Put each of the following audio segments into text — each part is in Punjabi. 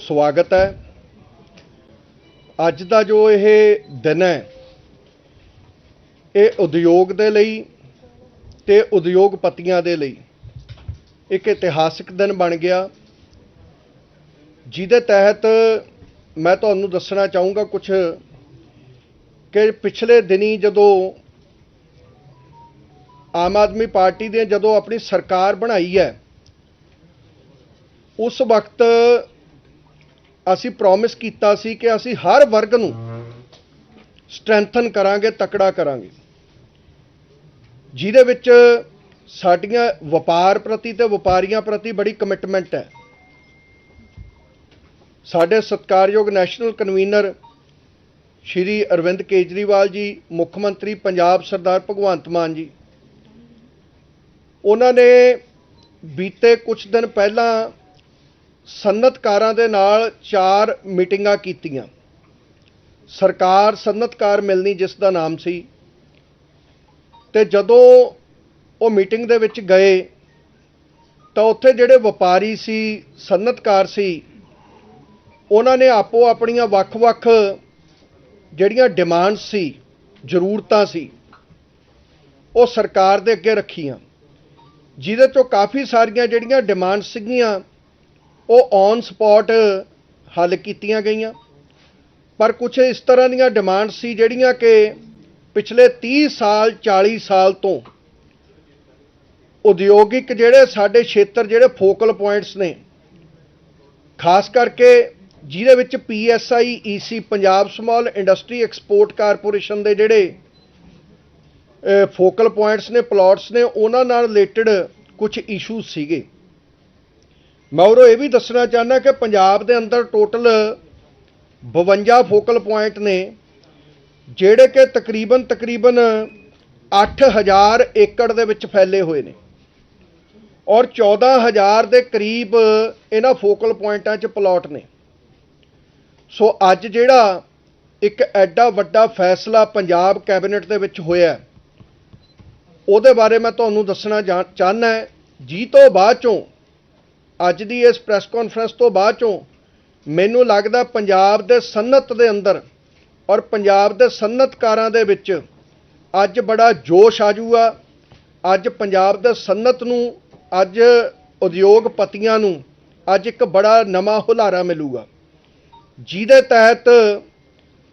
ਸਵਾਗਤ ਹੈ। ਅੱਜ ਦਾ ਜੋ ਇਹ ਦਿਨ ਹੈ, ਇਹ ਉਦਯੋਗ ਦੇ ਲਈ ਤੇ ਉਦਯੋਗਪਤੀਆਂ ਦੇ ਲਈ ਇੱਕ ਇਤਿਹਾਸਿਕ ਦਿਨ ਬਣ ਗਿਆ। ਜਿਹਦੇ ਤਹਿਤ ਮੈਂ ਤੁਹਾਨੂੰ ਦੱਸਣਾ ਚਾਹੂੰਗਾ ਕੁਝ ਕਿ ਪਿਛਲੇ ਦਿਨੀ ਜਦੋਂ ਆਮ ਆਦਮੀ ਪਾਰਟੀ ਨੇ ਜਦੋਂ ਆਪਣੀ ਸਰਕਾਰ ਬਣਾਈ ਹੈ, ਉਸ ਵਕਤ ਅਸੀਂ ਪ੍ਰੋਮਿਸ ਕੀਤਾ ਸੀ ਕਿ ਅਸੀਂ ਹਰ ਵਰਗ ਨੂੰ ਸਟਰੈਂਥਨ ਕਰਾਂਗੇ, ਤਕੜਾ ਕਰਾਂਗੇ। ਜਿਹਦੇ ਵਿੱਚ ਸਾਡੀਆਂ ਵਪਾਰ ਪ੍ਰਤੀ ਤੇ ਵਪਾਰੀਆਂ ਪ੍ਰਤੀ ਬੜੀ ਕਮਿਟਮੈਂਟ ਹੈ। ਸਾਡੇ ਸਤਿਕਾਰਯੋਗ ਨੈਸ਼ਨਲ ਕਨਵੀਨਰ ਸ਼੍ਰੀ ਅਰਵਿੰਦ ਕੇਜਰੀਵਾਲ ਜੀ, ਮੁੱਖ ਮੰਤਰੀ ਪੰਜਾਬ ਸਰਦਾਰ ਭਗਵੰਤ ਮਾਨ ਜੀ, ਉਹਨਾਂ ਨੇ ਬੀਤੇ ਕੁਝ ਦਿਨ ਪਹਿਲਾਂ ਸਨਅਤਕਾਰਾਂ ਦੇ ਨਾਲ ਚਾਰ ਮੀਟਿੰਗਾਂ ਕੀਤੀਆਂ। ਸਰਕਾਰ ਸਨਅਤਕਾਰ ਮਿਲਣੀ ਜਿਸ ਦਾ ਨਾਮ ਸੀ। ਤੇ ਜਦੋਂ ਉਹ ਮੀਟਿੰਗ ਦੇ ਵਿੱਚ ਗਏ, ਤਾਂ ਉੱਥੇ ਜਿਹੜੇ ਵਪਾਰੀ ਸੀ, ਸਨਅਤਕਾਰ ਸੀ, ਉਹਨਾਂ ਨੇ ਆਪੋ ਆਪਣੀਆਂ ਵੱਖ-ਵੱਖ ਜਿਹੜੀਆਂ ਡਿਮਾਂਡਸ ਸੀ, ਜ਼ਰੂਰਤਾਂ ਸੀ, ਉਹ ਸਰਕਾਰ ਦੇ ਅੱਗੇ ਰੱਖੀਆਂ। ਜਿਹਦੇ ਚੋਂ ਕਾਫੀ ਸਾਰੀਆਂ ਜਿਹੜੀਆਂ ਡਿਮਾਂਡਸ ਸੀਗੀਆਂ ਉਹ ਔਨ ਸਪੌਟ ਹੱਲ ਕੀਤੀਆਂ ਗਈਆਂ। ਪਰ ਕੁਝ ਇਸ ਤਰ੍ਹਾਂ ਦੀਆਂ ਡਿਮਾਂਡ ਸੀ ਜਿਹੜੀਆਂ ਕਿ ਪਿਛਲੇ 30 ਸਾਲ 40 ਸਾਲ ਤੋਂ ਉਦਯੋਗਿਕ ਜਿਹੜੇ ਸਾਡੇ ਖੇਤਰ, ਜਿਹੜੇ ਫੋਕਲ ਪੁਆਇੰਟਸ ਨੇ, ਖਾਸ ਕਰਕੇ ਜਿਹਦੇ ਵਿੱਚ PSI EC Punjab small industry export corporation ਦੇ ਜਿਹੜੇ ਫੋਕਲ ਪੁਆਇੰਟਸ ਨੇ ਪਲਾਟਸ ਨੇ, ਉਹਨਾਂ ਨਾਲ ਰਿਲੇਟਡ ਕੁਝ ਇਸ਼ੂਜ਼ ਸੀਗੇ। ਮੈਂ ਉਰੋਂ ਇਹ ਵੀ ਦੱਸਣਾ ਚਾਹੁੰਦਾ ਕਿ ਪੰਜਾਬ ਦੇ ਅੰਦਰ ਟੋਟਲ 52 ਫੋਕਲ ਪੁਆਇੰਟ ਨੇ, ਜਿਹੜੇ ਕਿ ਤਕਰੀਬਨ ਤਕਰੀਬਨ 8000 ਏਕੜ ਦੇ ਵਿੱਚ ਫੈਲੇ ਹੋਏ ਨੇ ਔਰ 14000 ਦੇ ਕਰੀਬ ਇਹਨਾਂ ਫੋਕਲ ਪੁਆਇੰਟਾਂ 'ਚ ਪਲਾਟ ਨੇ। ਸੋ ਅੱਜ ਜਿਹੜਾ ਇੱਕ ਐਡਾ ਵੱਡਾ ਫੈਸਲਾ ਪੰਜਾਬ ਕੈਬਨਿਟ ਦੇ ਵਿੱਚ ਹੋਇਆ ਉਹਦੇ ਬਾਰੇ ਮੈਂ ਤੁਹਾਨੂੰ ਦੱਸਣਾ ਜਾ- ਚਾਹੁੰਦਾ ਹੈ। ਜੀ ਤੋਂ ਬਾਅਦ ਚੋਂ ਅੱਜ ਦੀ ਇਸ ਪ੍ਰੈਸ ਕਾਨਫਰੰਸ ਤੋਂ ਬਾਅਦ ਚੋਂ ਮੈਨੂੰ ਲੱਗਦਾ ਪੰਜਾਬ ਦੇ ਸਨਅਤ ਦੇ ਅੰਦਰ ਔਰ ਪੰਜਾਬ ਦੇ ਸਨਅਤਕਾਰਾਂ ਦੇ ਵਿੱਚ ਅੱਜ ਬੜਾ ਜੋਸ਼ ਆ ਜਾਊਗਾ। ਅੱਜ ਪੰਜਾਬ ਦੇ ਸਨਅਤ ਨੂੰ, ਅੱਜ ਉਦਯੋਗਪਤੀਆਂ ਨੂੰ, ਅੱਜ ਇੱਕ ਬੜਾ ਨਵਾਂ ਹੁਲਾਰਾ ਮਿਲੂਗਾ। ਜਿਹਦੇ ਤਹਿਤ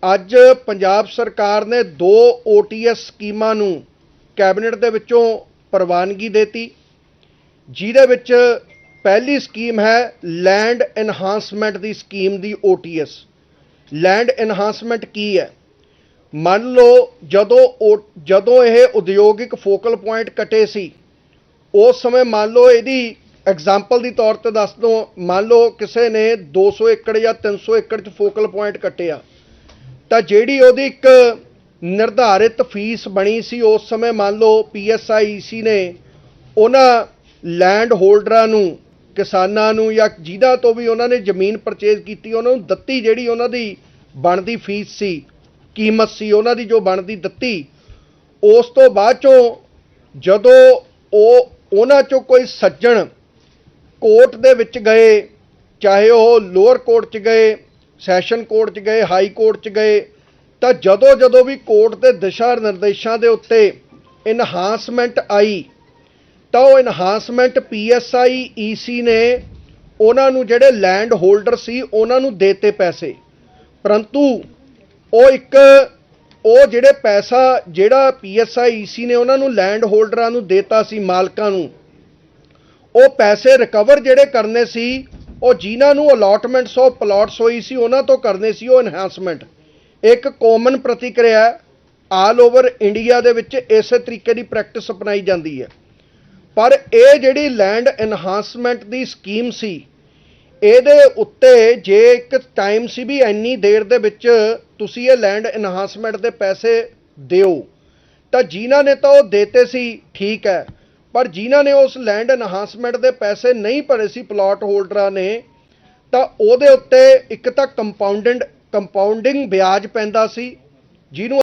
ਅੱਜ ਪੰਜਾਬ ਸਰਕਾਰ ਨੇ ਦੋ OTS ਸਕੀਮਾਂ ਨੂੰ ਕੈਬਨਿਟ ਦੇ ਵਿੱਚੋਂ ਪ੍ਰਵਾਨਗੀ ਦਿੱਤੀ, ਜਿਹਦੇ ਵਿੱਚ ਪਹਿਲੀ ਸਕੀਮ ਹੈ ਲੈਂਡ ਐਨਹਾਂਸਮੈਂਟ ਦੀ ਸਕੀਮ ਦੀ OTS ਲੈਂਡ ਐਨਹਾਂਸਮੈਂਟ ਕੀ ਹੈ? ਮੰਨ ਲਓ ਜਦੋਂ ਉਹ- ਜਦੋਂ ਇਹ ਉਦਯੋਗਿਕ ਫੋਕਲ ਪੁਆਇੰਟ ਕਟੇ ਸੀ, ਉਸ ਸਮੇਂ ਮੰਨ ਲਓ ਇਹਦੀ ਐਗਜ਼ਾਮਪਲ ਦੀ ਤੌਰ ਤੇ ਦੱਸ ਦੋ, ਮੰਨ ਲਓ ਕਿਸੇ ਨੇ 200 ਏਕੜ ਜਾਂ 300 ਏਕੜ ਚ ਫੋਕਲ ਪੁਆਇੰਟ ਕੱਟਿਆ, ਤਾਂ ਜਿਹੜੀ ਉਹਦੀ ਇੱਕ ਨਿਰਧਾਰਿਤ ਫੀਸ ਬਣੀ ਸੀ ਉਸ ਸਮੇਂ ਮੰਨ ਲਓ ਪੀਐਸਆਈਸੀ ਨੇ, ਉਹਨਾਂ ਲੈਂਡ ਹੋਲਡਰਾਂ ਨੂੰ ਕਿਸਾਨਾਂ ਨੂੰ ਜਾਂ ਜਿਹਦਾ ਤੋਂ ਵੀ ਉਹਨਾਂ ਨੇ ਜ਼ਮੀਨ ਪਰਚੇਜ਼ ਕੀਤੀ, ਉਹਨਾਂ ਨੂੰ ਦਿੱਤੀ ਜਿਹੜੀ ਉਹਨਾਂ ਦੀ ਬਣਦੀ ਫੀਸ ਸੀ, ਕੀਮਤ ਸੀ, ਉਹਨਾਂ ਦੀ ਜੋ ਬਣਦੀ ਦਿੱਤੀ, ਉਸ ਤੋਂ ਬਾਅਦ ਚੋਂ ਜਦੋਂ ਉਹ ਉਹਨਾਂ ਚੋਂ ਕੋਈ ਸੱਜਣ ਕੋਰਟ ਦੇ ਵਿੱਚ ਗਏ, ਚਾਹੇ ਉਹ ਲੋਅਰ ਕੋਰਟ 'ਚ ਗਏ, ਸੈਸ਼ਨ ਕੋਰਟ 'ਚ ਗਏ, ਹਾਈ ਕੋਰਟ 'ਚ ਗਏ, ਤਾਂ ਜਦੋਂ ਜਦੋਂ ਵੀ ਕੋਰਟ ਦੇ ਦਿਸ਼ਾ ਨਿਰਦੇਸ਼ਾਂ ਦੇ ਉੱਤੇ ਇਨਹਾਂਸਮੈਂਟ ਆਈ ਤਾਂ ਉਹ ਇਨਹਾਂਸਮੈਂਟ ਪੀਐਸਆਈ ਈਸੀ ਨੇ, ਉਹਨਾਂ ਨੂੰ ਜਿਹੜੇ ਲੈਂਡ ਹੋਲਡਰ ਸੀ, ਉਹਨਾਂ ਨੂੰ ਦੇਤੇ ਪੈਸੇ। ਪਰੰਤੂ ਉਹ ਇੱਕ, ਉਹ ਜਿਹੜੇ ਪੈਸਾ ਜਿਹੜਾ ਪੀਐਸਆਈ ਈਸੀ ਨੇ ਉਹਨਾਂ ਨੂੰ ਲੈਂਡ ਹੋਲਡਰਾਂ ਨੂੰ ਦੇਤਾ ਸੀ, ਮਾਲਕਾਂ ਨੂੰ, ਉਹ ਪੈਸੇ ਰਿਕਵਰ ਜਿਹੜੇ ਕਰਨੇ ਸੀ, ਉਹ ਜਿਨ੍ਹਾਂ ਨੂੰ ਅਲਾਟਮੈਂਟਸ ਆਫ ਪਲਾਟਸ ਹੋਈ ਸੀ, ਉਹਨਾਂ ਤੋਂ ਕਰਨੇ ਸੀ ਉਹ ਐਨਹਾਂਸਮੈਂਟ ਇੱਕ ਕਾਮਨ ਪ੍ਰਤੀਕਿਰਿਆ ਆਲ ਓਵਰ ਇੰਡੀਆ ਦੇ ਵਿੱਚ ਇਸੇ ਤਰੀਕੇ ਦੀ ਪ੍ਰੈਕਟਿਸ ਅਪਣਾਈ ਜਾਂਦੀ ਹੈ। ਪਰ ਇਹ ਜਿਹੜੀ ਲੈਂਡ ਐਨਹਾਂਸਮੈਂਟ ਦੀ ਸਕੀਮ ਸੀ, ਇਹਦੇ ਉੱਤੇ ਜੇ ਇੱਕ ਟਾਈਮ ਸੀ ਵੀ ਇੰਨੀ ਦੇਰ ਦੇ ਵਿੱਚ ਤੁਸੀਂ ਇਹ ਲੈਂਡ ਐਨਹਾਂਸਮੈਂਟ ਦੇ ਪੈਸੇ ਦਿਓ, ਤਾਂ ਜਿਨ੍ਹਾਂ ਨੇ ਤਾਂ ਉਹ ਦੇਤੇ ਸੀ, ਠੀਕ ਹੈ, ਪਰ ਜਿਨ੍ਹਾਂ ਨੇ ਉਸ ਲੈਂਡ ਐਨਹਾਂਸਮੈਂਟ ਦੇ ਪੈਸੇ ਨਹੀਂ ਭਰੇ ਸੀ ਪਲਾਟ ਹੋਲਡਰਾਂ ਨੇ, ਤਾਂ ਉਹਦੇ ਉੱਤੇ ਇੱਕ ਤਾਂ ਕੰਪਾਊਂਡਡ ਕੰਪਾਊਂਡਿੰਗ ਵਿਆਜ ਪੈਂਦਾ ਸੀ, ਜਿਹਨੂੰ